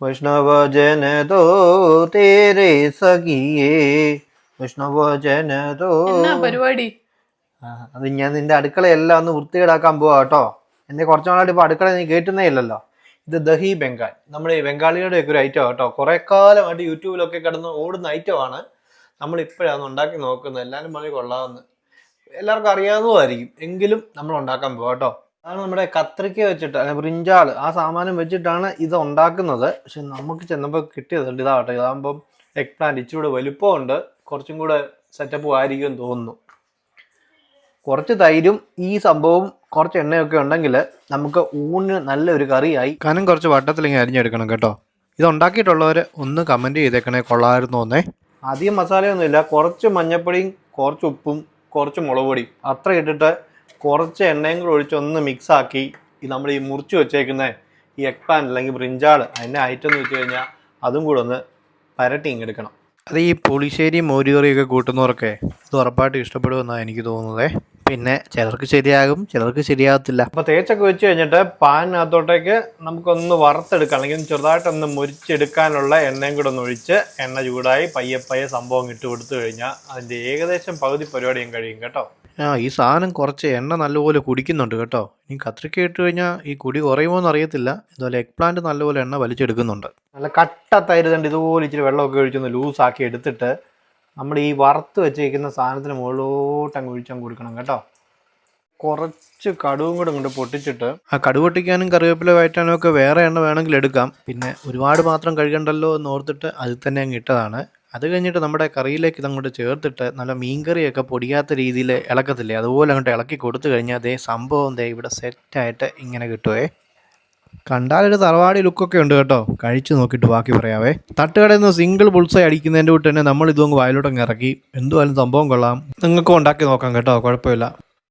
वैष्णव जन तो तेरे സഖിയേ വൈഷ്ണവ ജന തോ പരിപാടി? അത് ഞാൻ നിന്റെ അടുക്കളയെല്ലാം ഒന്ന് വൃത്തികേടാക്കാൻ പോവാ കേട്ടോ. എന്നെ കുറച്ച് നാളായിട്ട് ഇപ്പൊ അടുക്കള നീ കേട്ടുന്നേ ഇല്ലല്ലോ ഇത് ദഹി ബംഗാൾ. നമ്മുടെ ഈ ബംഗാളികളുടെ ഒക്കെ ഒരു ഐറ്റം കേട്ടോ. കുറെ കാലമായിട്ട് യൂട്യൂബിലൊക്കെ കിടന്ന് ഓടുന്ന ഐറ്റമാണ് നമ്മൾ ഇപ്പോഴാണ് ഉണ്ടാക്കി നോക്കുന്നത്. എല്ലാവരും പറഞ്ഞു കൊള്ളാമെന്ന് എല്ലാവർക്കും അറിയാവുന്നതായിരിക്കും. എങ്കിലും നമ്മൾ ഉണ്ടാക്കാൻ പോവാ കേട്ടോ. അതാണ് നമ്മുടെ കത്രിക്ക വെച്ചിട്ട് അല്ലെങ്കിൽ ബ്രിഞ്ചാൾ ആ സാമാനം വെച്ചിട്ടാണ് ഇത് ഉണ്ടാക്കുന്നത്. പക്ഷെ നമുക്ക് ചെന്നപ്പോൾ കിട്ടിയതുണ്ട് ഇതാവട്ടെ ഇതാകുമ്പം എഗ് പ്ലാന്റ് ഇച്ചിരി വലുപ്പമുണ്ട് കുറച്ചും കൂടെ സെറ്റപ്പ് ആയിരിക്കും തോന്നുന്നു. കുറച്ച് തൈരും ഈ സംഭവം കുറച്ച് എണ്ണയൊക്കെ ഉണ്ടെങ്കിൽ നമുക്ക് ഊണിന് നല്ലൊരു കറിയായി. കനം കുറച്ച് വട്ടത്തിൽ ഇങ്ങനെ അരിഞ്ഞെടുക്കണം കേട്ടോ. ഇത് ഉണ്ടാക്കിയിട്ടുള്ളവർ ഒന്ന് കമന്റ് ചെയ്തേക്കണേ കൊള്ളായിരുന്നു ഒന്നേ അധികം മസാലയൊന്നുമില്ല കുറച്ച് മഞ്ഞപ്പൊടിയും കുറച്ച് ഉപ്പും കുറച്ച് മുളക് പൊടിയും അത്ര ഇട്ടിട്ട് കുറച്ച് എണ്ണയും കൂടെ ഒഴിച്ച് ഒന്ന് മിക്സാക്കി ഈ നമ്മൾ ഈ മുറിച്ച് വെച്ചേക്കുന്ന ഈ എഗ് പാൻ അല്ലെങ്കിൽ ബ്രിഞ്ചാൾ അതിന്റെ ഐറ്റം എന്ന് വെച്ച് കഴിഞ്ഞാൽ അതും കൂടെ ഒന്ന് പരട്ടി ഇങ്ങെടുക്കണം അത് ഈ പുളിശ്ശേരി മോരുകറിയൊക്കെ കൂട്ടുന്നവർക്ക് ഇത് ഉറപ്പായിട്ട് ഇഷ്ടപ്പെടുമെന്നാണ് എനിക്ക് തോന്നുന്നത്. പിന്നെ ചിലർക്ക് ശരിയാകും ചിലർക്ക് ശരിയാകത്തില്ല അപ്പോൾ തേച്ചൊക്കെ വെച്ച് കഴിഞ്ഞിട്ട് പാനിനകത്തോട്ടേക്ക് നമുക്കൊന്ന് വറുത്തെടുക്കാം. അല്ലെങ്കിൽ ചെറുതായിട്ടൊന്ന് മുരിച്ചെടുക്കാനുള്ള എണ്ണയും കൂടെ ഒന്ന് ഒഴിച്ച് എണ്ണ ചൂടായി പയ്യെ പയ്യെ സംഭവം ഇട്ട് കൊടുത്തു കഴിഞ്ഞാൽ അതിന്റെ ഏകദേശം പകുതി പരിപാടിയും കഴിയും കേട്ടോ. ആ ഈ സാധനം കുറച്ച് എണ്ണ നല്ലപോലെ കുടിക്കുന്നുണ്ട് കേട്ടോ. ഇനി കത്രിക്ക ഇട്ട് കഴിഞ്ഞാൽ ഈ കുടി കുറയുമോ എന്ന് അറിയത്തില്ല. ഇതുപോലെ എഗ് പ്ലാന്റ് നല്ലപോലെ എണ്ണ വലിച്ചെടുക്കുന്നുണ്ട്. നല്ല കട്ട തൈര് തണ്ട് ഇതുപോലെ ഇച്ചിരി വെള്ളമൊക്കെ ഒഴിച്ചൊന്ന് ലൂസാക്കി എടുത്തിട്ട് നമ്മൾ ഈ വറുത്ത് വെച്ചിരിക്കുന്ന സാധനത്തിന് മുകളിലോട്ട് അങ്ങ് ഒഴിച്ചങ്ങ് കൊടുക്കണം കേട്ടോ. കുറച്ച് കടുവും കൂടെ കൊണ്ട് പൊട്ടിച്ചിട്ട് ആ കടുവ് പൊട്ടിക്കാനും കറിവേപ്പില വയറ്റാനും ഒക്കെ വേറെ എണ്ണ വേണമെങ്കിൽ എടുക്കാം. പിന്നെ ഒരുപാട് മാത്രം കഴുകണ്ടല്ലോ എന്ന് ഓർത്തിട്ട് അതിൽ തന്നെ അങ്ങ് ഇട്ടതാണ്. അത് കഴിഞ്ഞിട്ട് നമ്മുടെ കറിയിലേക്ക് ഇതങ്ങോട്ട് ചേർത്തിട്ട് നല്ല മീൻകറിയൊക്കെ പൊടിയാത്ത രീതിയിൽ ഇളക്കത്തില്ലേ? അതുപോലെ അങ്ങോട്ട് ഇളക്കി കൊടുത്തു കഴിഞ്ഞാൽ അതേ സംഭവം ദേ ഇവിടെ സെറ്റായിട്ട് ഇങ്ങനെ കിട്ടുവേ. കണ്ടാലൊരു തറവാടി ലുക്കൊക്കെ ഉണ്ട് കേട്ടോ. കഴിച്ചു നോക്കിയിട്ട് ബാക്കി പറയാവേ. തട്ടുകടയിൽ നിന്ന് സിംഗിൾ ബുൾസൈ അടിക്കുന്നതിന്റെ കൂട്ട് തന്നെ നമ്മൾ ഇതൊന്ന് വായിലോട്ടങ്ങ് ഇറക്കി. എന്തുവായാലും സംഭവം കൊള്ളാം. നിങ്ങൾക്കും ഉണ്ടാക്കി നോക്കാം കേട്ടോ. കുഴപ്പമില്ല.